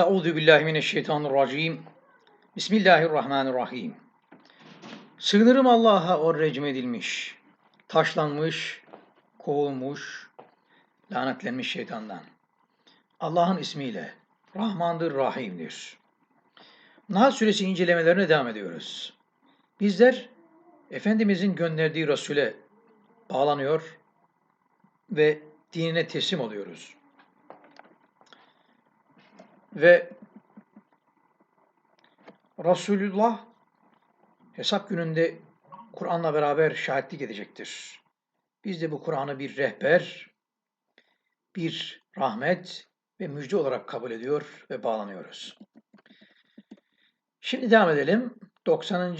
Euzu billahi mineşşeytanirracim. Bismillahirrahmanirrahim. Sığınırım Allah'a o recm edilmiş, taşlanmış, kovulmuş, lanetlenmiş şeytandan. Allah'ın ismiyle Rahmandır, Rahim'dir. Nahl suresi incelemelerine devam ediyoruz. Bizler Efendimizin gönderdiği Resul'e bağlanıyor ve dinine teslim oluyoruz. Ve Resulullah hesap gününde Kur'an'la beraber şahitlik edecektir. Biz de bu Kur'an'ı bir rehber, bir rahmet ve müjde olarak kabul ediyor ve bağlanıyoruz. Şimdi devam edelim. 90.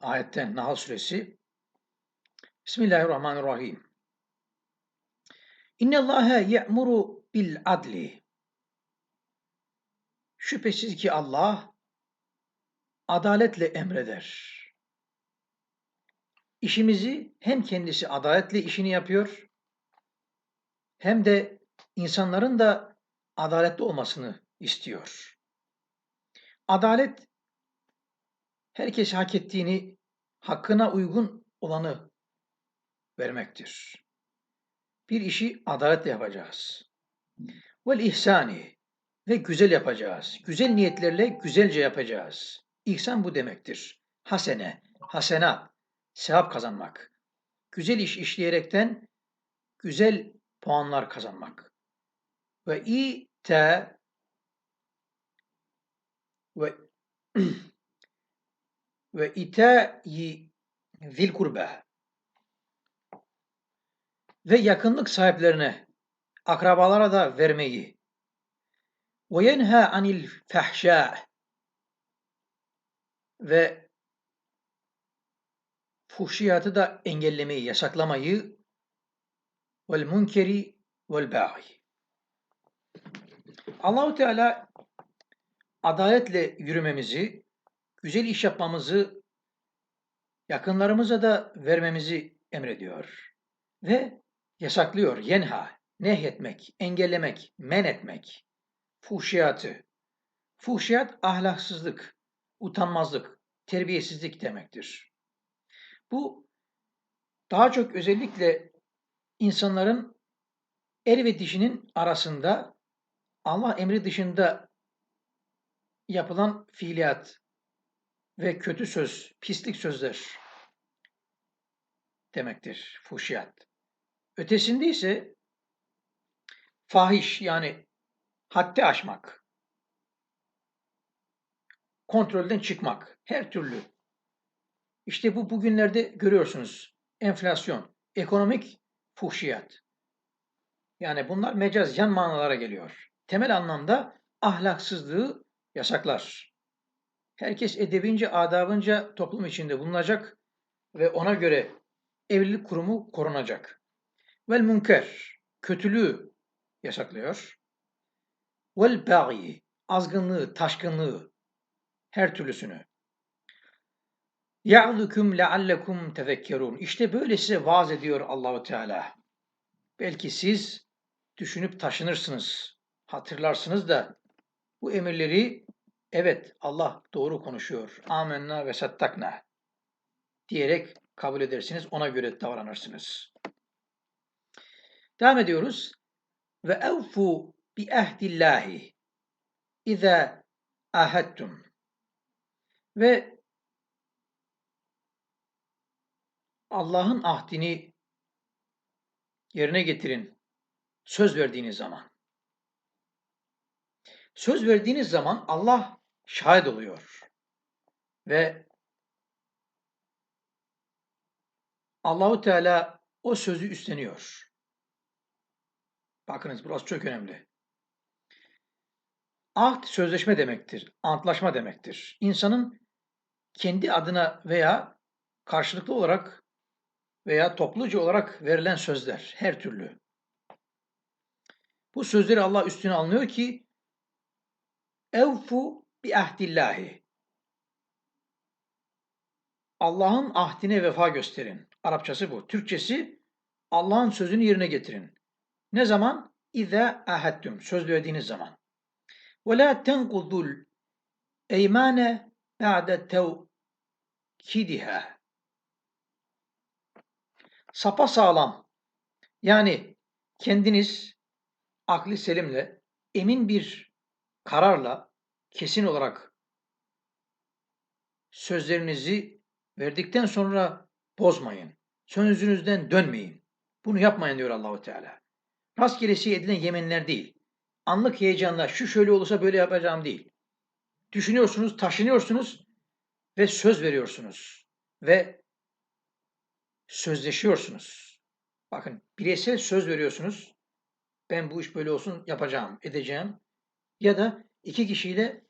ayetten Nahl suresi. Bismillahirrahmanirrahim. İnne Allaha ye'muru bil adli. Şüphesiz ki Allah adaletle emreder. İşimizi hem kendisi adaletle işini yapıyor hem de insanların da adaletli olmasını istiyor. Adalet herkes hak ettiğini, hakkına uygun olanı vermektir. Bir işi adaletle yapacağız. Vel ihsani ve güzel yapacağız. Güzel niyetlerle güzelce yapacağız. İhsan bu demektir. Hasene, hasenat, sevap kazanmak. Güzel iş işleyerekten güzel puanlar kazanmak. Ve ite ve ve itayi zil kurbe ve yakınlık sahiplerine, akrabalara da vermeyi ve yenha anil ve fuhşiyatı da engellemeyi, yasaklamayı vel munkeri vel ba'i. Teala adaletle yürümemizi, güzel iş yapmamızı, yakınlarımıza da vermemizi emrediyor. Ve yasaklıyor. Yenha, nehyetmek, engellemek, men etmek. Fuhşiyatı. Fuhşiyat ahlaksızlık, utanmazlık, terbiyesizlik demektir. Bu daha çok özellikle insanların el ve dişinin arasında Allah emri dışında yapılan fiiliyat ve kötü söz, pislik sözler demektir fuhşiyat. Ötesinde ise fahiş yani haddi aşmak, kontrolden çıkmak, her türlü. İşte bu bugünlerde görüyorsunuz. Enflasyon, ekonomik fuhşiyat. Yani bunlar mecaz, yan manalara geliyor. Temel anlamda ahlaksızlığı yasaklar. Herkes edebince, adabınca toplum içinde bulunacak ve ona göre evlilik kurumu korunacak. Vel münker, kötülüğü yasaklıyor. Vel bagi, azgınlığı, taşkınlığı, her türlüsünü. Ya'dukum leallekum tefekkerun. İşte böyle size vaaz ediyor Allahu Teala. Belki siz düşünüp taşınırsınız, hatırlarsınız da bu emirleri evet Allah doğru konuşuyor. Amenna ve sattakna diyerek kabul edersiniz, ona göre davranırsınız. Devam ediyoruz. Ve evfu bi ehdillahi iza ahadtum. Ve Allah'ın ahdini yerine getirin. Söz verdiğiniz zaman. Söz verdiğiniz zaman Allah şahit oluyor. Ve Allahu Teala o sözü üstleniyor. Bakınız burası çok önemli. Ahd sözleşme demektir, antlaşma demektir. İnsanın kendi adına veya karşılıklı olarak veya topluca olarak verilen sözler her türlü. Bu sözleri Allah üstüne alınıyor ki evfu bi ahdillahi. Allah'ın ahdine vefa gösterin. Arapçası bu. Türkçesi Allah'ın sözünü yerine getirin. Ne zaman? İze ahettüm. Söz verdiğiniz zaman. وَلَا تَنْقُضُوا الْاَيْمَانَ بَعْدَ تَوْكِدِهَا Sapa sağlam. Yani kendiniz akli selimle, emin bir kararla, kesin olarak sözlerinizi verdikten sonra bozmayın. Sözünüzden dönmeyin. Bunu yapmayın diyor Allahu Teala. Rastgelesi edilen yeminler değil. Anlık heyecanla şu şöyle olursa böyle yapacağım değil. Düşünüyorsunuz, taşınıyorsunuz ve söz veriyorsunuz. Ve sözleşiyorsunuz. Bakın bireysel söz veriyorsunuz. Ben bu iş böyle olsun yapacağım, edeceğim. Ya da iki kişiyle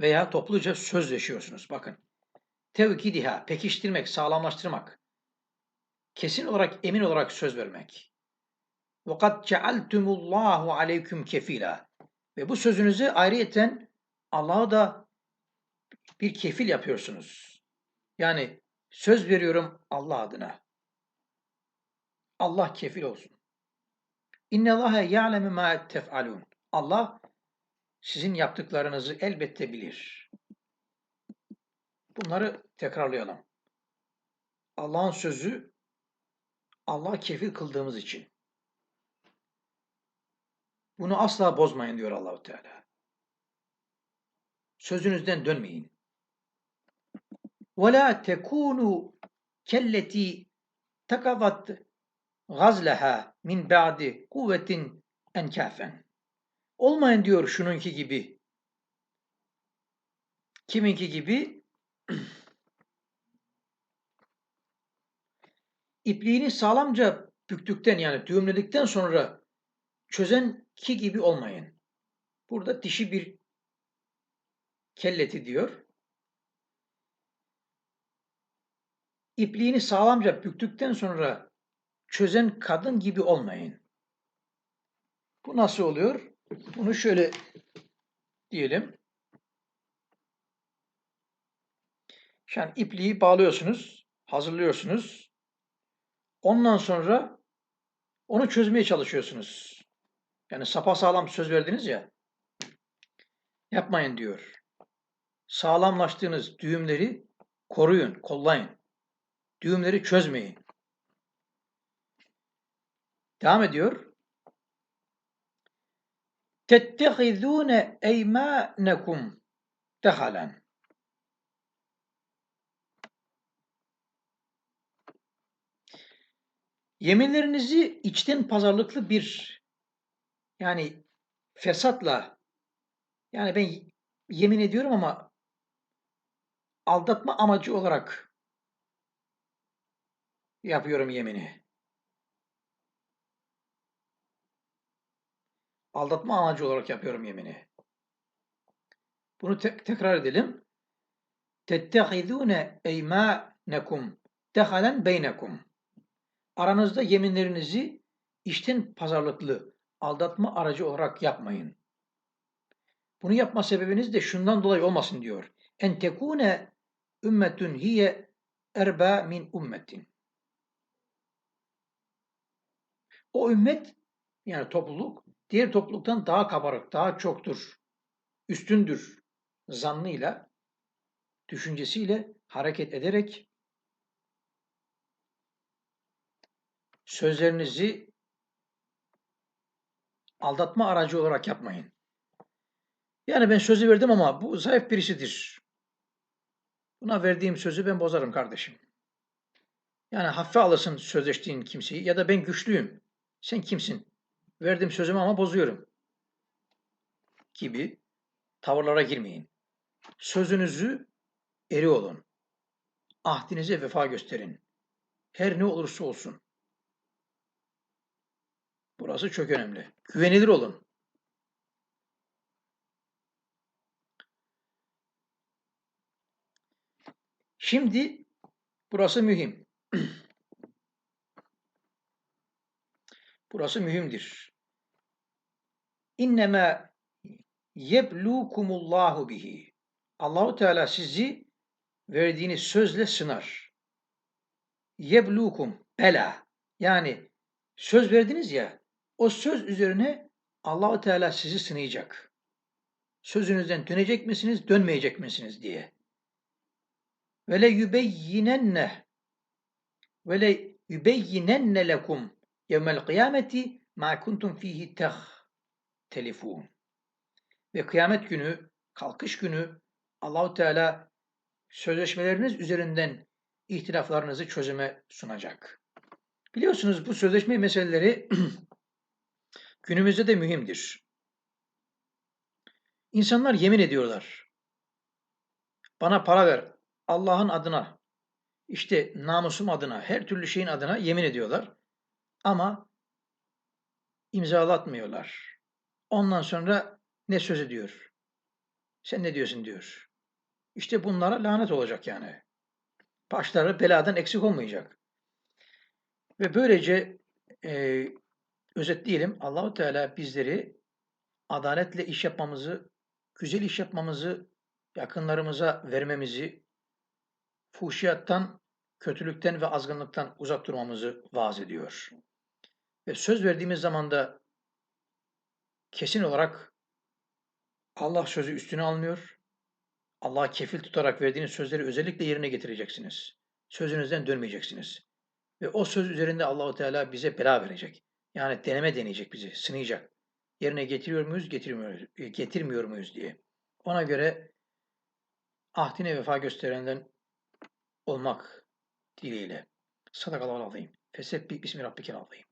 veya topluca sözleşiyorsunuz. Bakın. Tevkidiha, pekiştirmek, sağlamlaştırmak. Kesin olarak, emin olarak söz vermek. وَقَدْ جَعَلْتُمُ اللّٰهُ عَلَيْكُمْ كَف۪يلًا Ve bu sözünüzü ayrıyeten Allah'a da bir kefil yapıyorsunuz. Yani söz veriyorum Allah adına. Allah kefil olsun. İnne Allahe ya'lemu ma tef'alun. Allah sizin yaptıklarınızı elbette bilir. Bunları tekrarlayalım. Allah'ın sözü Allah kefil kıldığımız için. Bunu asla bozmayın diyor Allahu Teala. Sözünüzden dönmeyin. وَلَا تَكُونُوا كَلَّتِي تَقَضَتْ غَزْلَهَا min ba'di kuvvetin enkafen. Olmayın diyor şununki gibi. Kiminki gibi? İpliğini sağlamca büktükten yani düğümledikten sonra çözen ki gibi olmayın. Burada dişi bir kelleti diyor. İpliğini sağlamca büktükten sonra çözen kadın gibi olmayın. Bu nasıl oluyor? Bunu şöyle diyelim. An ipliği bağlıyorsunuz, hazırlıyorsunuz. Ondan sonra onu çözmeye çalışıyorsunuz. Yani sapa sağlam söz verdiniz ya. Yapmayın diyor. Sağlamlaştığınız düğümleri koruyun, kollayın. Düğümleri çözmeyin. Devam ediyor. Tettehizûne eymânekum dehalen. Yeminlerinizi içten pazarlıklı bir yani fesatla yani ben yemin ediyorum ama aldatma amacı olarak yapıyorum yemini. Aldatma amacı olarak yapıyorum yemini. Bunu te- tekrar edelim. Tettehidûne eymânekum dehalen beynekum. Aranızda yeminlerinizi işten pazarlıklı, aldatma aracı olarak yapmayın. Bunu yapma sebebiniz de şundan dolayı olmasın diyor. En tekune ümmetün hiye erba min ümmetin. O ümmet yani topluluk diğer topluluktan daha kabarık, daha çoktur, üstündür zannıyla, düşüncesiyle hareket ederek sözlerinizi aldatma aracı olarak yapmayın. Yani ben sözü verdim ama bu zayıf birisidir. Buna verdiğim sözü ben bozarım kardeşim. Yani hafife alırsın sözleştiğin kimseyi ya da ben güçlüyüm. Sen kimsin? Verdim sözümü ama bozuyorum. Gibi tavırlara girmeyin. Sözünüzü eri olun. Ahdinize vefa gösterin. Her ne olursa olsun. Burası çok önemli. Güvenilir olun. Şimdi burası mühim. burası mühimdir. İnneme yeblukumullahu bihi. Allahu Teala sizi verdiğiniz sözle sınar. Yeblukum bela. Yani söz verdiniz ya o söz üzerine Allahu Teala sizi sınayacak. Sözünüzden dönecek misiniz, dönmeyecek misiniz diye. Ve le yubeyyinenne ve le yubeyyinenne lekum yevmel kıyameti ma kuntum fihi telifun. Ve kıyamet günü, kalkış günü Allahu Teala sözleşmeleriniz üzerinden ihtilaflarınızı çözüme sunacak. Biliyorsunuz bu sözleşme meseleleri günümüzde de mühimdir. İnsanlar yemin ediyorlar. Bana para ver. Allah'ın adına, işte namusum adına, her türlü şeyin adına yemin ediyorlar. Ama imzalatmıyorlar. Ondan sonra ne söz ediyor? Sen ne diyorsun diyor. İşte bunlara lanet olacak yani. Başları beladan eksik olmayacak. Ve böylece e, özetleyelim. Allahu Teala bizleri adaletle iş yapmamızı, güzel iş yapmamızı, yakınlarımıza vermemizi, fuhşiyattan, kötülükten ve azgınlıktan uzak durmamızı vaaz ediyor. Ve söz verdiğimiz zaman da kesin olarak Allah sözü üstüne almıyor. Allah'a kefil tutarak verdiğiniz sözleri özellikle yerine getireceksiniz. Sözünüzden dönmeyeceksiniz. Ve o söz üzerinde Allahu Teala bize bela verecek. Yani deneme deneyecek bizi, sınayacak. Yerine getiriyor muyuz, getirmiyor, getirmiyor muyuz diye. Ona göre ahdine vefa gösterenden olmak dileğiyle. Sadakallahu aleyhim. Fesebbi bismi rabbikel aleyhim.